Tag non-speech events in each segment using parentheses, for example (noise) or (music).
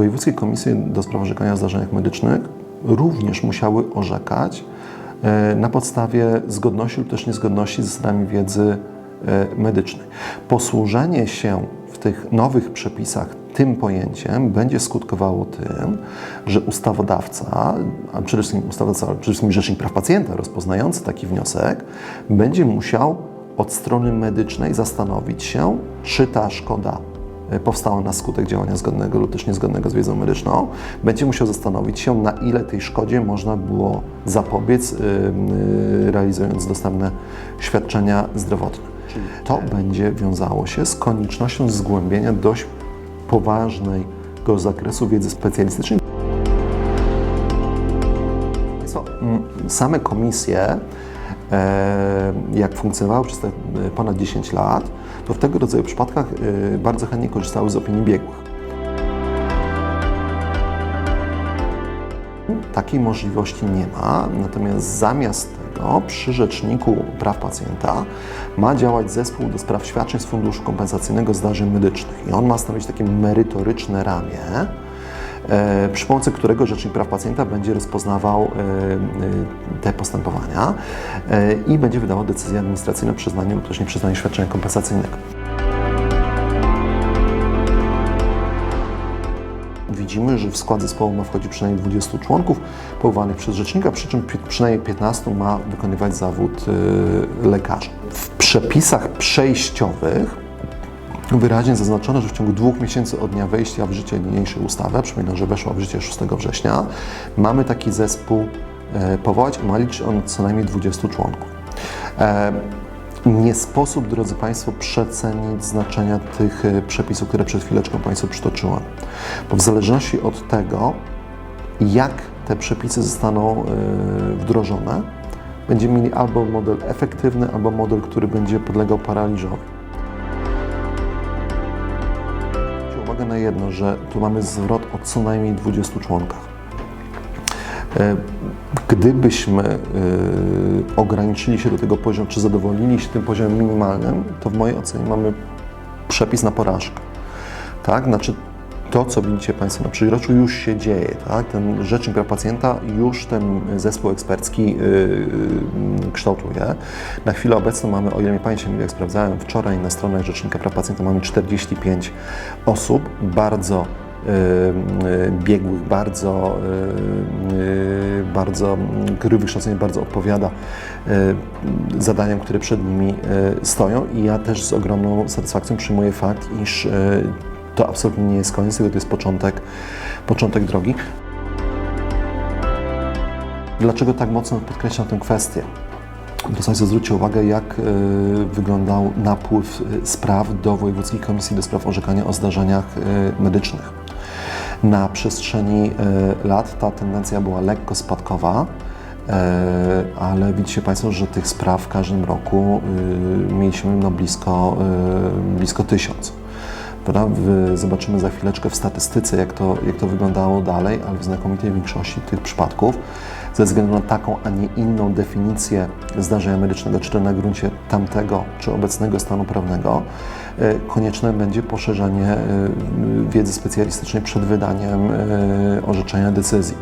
wojewódzkie komisje do spraw orzekania zdarzeniach medycznych również musiały orzekać e, na podstawie zgodności lub też niezgodności z zasadami wiedzy e, medycznej. Posłużenie się w tych nowych przepisach tym pojęciem będzie skutkowało tym, że ustawodawca, a przede wszystkim ustawodawca, ale przede wszystkim Rzecznik Praw Pacjenta rozpoznający taki wniosek, będzie musiał od strony medycznej zastanowić się, czy ta szkoda powstała na skutek działania zgodnego lub też niezgodnego z wiedzą medyczną, będzie musiał zastanowić się, na ile tej szkodzie można było zapobiec, y, y, realizując dostępne świadczenia zdrowotne. To będzie wiązało się z koniecznością zgłębienia dość poważnego zakresu wiedzy specjalistycznej. Co, mm, same komisje, e, jak funkcjonowały przez te e, ponad 10 lat, to w tego rodzaju przypadkach e, bardzo chętnie korzystały z opinii biegłych. Takiej możliwości nie ma, natomiast zamiast tego przy Rzeczniku Praw Pacjenta ma działać zespół do spraw świadczeń z Funduszu Kompensacyjnego Zdarzeń Medycznych i on ma stanowić takie merytoryczne ramię, e, przy pomocy którego Rzecznik Praw Pacjenta będzie rozpoznawał e, e, te postępowania e, i będzie wydawał decyzję administracyjną o przyznaniu lub też nieprzyznaniu świadczenia kompensacyjnego. Widzimy, że w skład zespołu ma wchodzić przynajmniej 20 członków powołanych przez rzecznika, przy czym przynajmniej 15 ma wykonywać zawód lekarza. W przepisach przejściowych wyraźnie zaznaczono, że w ciągu dwóch miesięcy od dnia wejścia w życie niniejszej ustawy, przypominam, że weszła w życie 6 września, mamy taki zespół e, powołać ma liczyć on co najmniej 20 członków. E, nie sposób, drodzy Państwo, przecenić znaczenia tych e, przepisów, które przed chwileczką Państwu przytoczyłem. Bo w zależności od tego, jak te przepisy zostaną wdrożone, będziemy mieli albo model efektywny, albo model, który będzie podlegał paraliżowi. Uwagę na jedno, że tu mamy zwrot o co najmniej 20 członkach. E, Gdybyśmy e, ograniczyli się do tego poziomu, czy zadowolili się tym poziomem minimalnym, to w mojej ocenie mamy przepis na porażkę. Tak? Znaczy to, co widzicie Państwo na przyjroczu, już się dzieje. Tak? Ten Rzecznik Praw Pacjenta już ten zespół ekspercki yy, yy, kształtuje. Na chwilę obecną mamy, o ile mnie pamięć jak sprawdzałem wczoraj na stronach Rzecznika Praw Pacjenta mamy 45 osób, bardzo yy, biegłych, bardzo, bardzo, który wykształcenie bardzo odpowiada zadaniom, które przed nimi stoją i ja też z ogromną satysfakcją przyjmuję fakt, iż to absolutnie nie jest koniec, tylko to jest początek, początek drogi. Dlaczego tak mocno podkreślam tę kwestię? To Państwo zwróćcie uwagę, jak y, wyglądał napływ y, spraw do Wojewódzkiej Komisji do Spraw Orzekania o Zdarzeniach y, Medycznych. Na przestrzeni lat ta tendencja była lekko spadkowa, ale widzicie Państwo, że tych spraw w każdym roku mieliśmy no blisko, blisko tysiąc. Zobaczymy za chwileczkę w statystyce, jak to, jak to wyglądało dalej, ale w znakomitej większości tych przypadków, ze względu na taką, a nie inną definicję zdarzenia medycznego, czy to na gruncie tamtego, czy obecnego stanu prawnego, e, konieczne będzie poszerzanie e, wiedzy specjalistycznej przed wydaniem e, orzeczenia decyzji.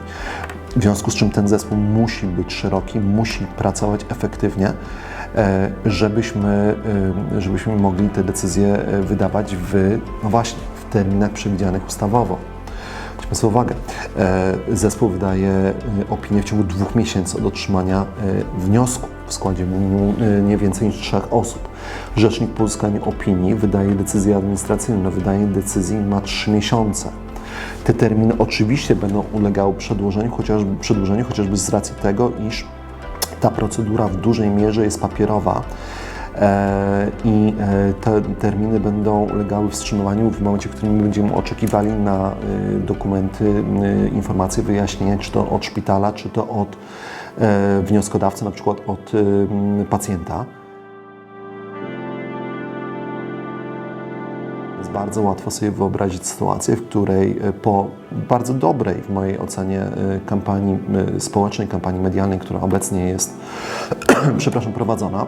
W związku z czym ten zespół musi być szeroki, musi pracować efektywnie, żebyśmy, e, żebyśmy mogli te decyzje e, wydawać w, no właśnie, w terminach przewidzianych ustawowo. Zwróćmy uwagę, e, zespół wydaje e, opinię w ciągu dwóch miesięcy od otrzymania e, wniosku w składzie e, nie więcej niż trzech osób. Rzecznik po uzyskaniu opinii wydaje decyzję administracyjną. Wydanie decyzji ma trzy miesiące. Te terminy oczywiście będą ulegały przedłużeniu, chociażby, przedłużeniu, chociażby z racji tego, iż ta procedura w dużej mierze jest papierowa e, i e, te terminy będą ulegały wstrzymywaniu w momencie, w którym my będziemy oczekiwali na e, dokumenty, informacje, wyjaśnienia, czy to od szpitala, czy to od wnioskodawcy, na przykład od pacjenta. Bardzo łatwo sobie wyobrazić sytuację, w której e, po bardzo dobrej, w mojej ocenie, e, kampanii e, społecznej, kampanii medialnej, która obecnie jest, (clears throat) przepraszam, prowadzona,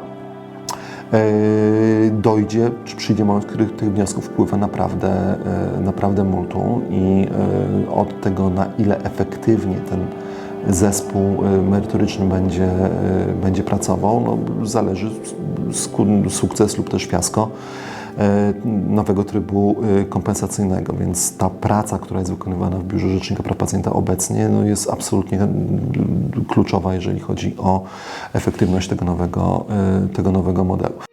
dojdzie, czy przyjdzie moment, w którym tych wniosków wpływa naprawdę, naprawdę multum i od tego, na ile efektywnie ten zespół merytoryczny będzie, będzie pracował, no, zależy sukces lub też fiasko nowego trybu e, kompensacyjnego, więc ta praca, która jest wykonywana w Biurze Rzecznika Praw Pacjenta obecnie, no, jest absolutnie mm, kluczowa, jeżeli chodzi o efektywność tego nowego, e, tego nowego modelu.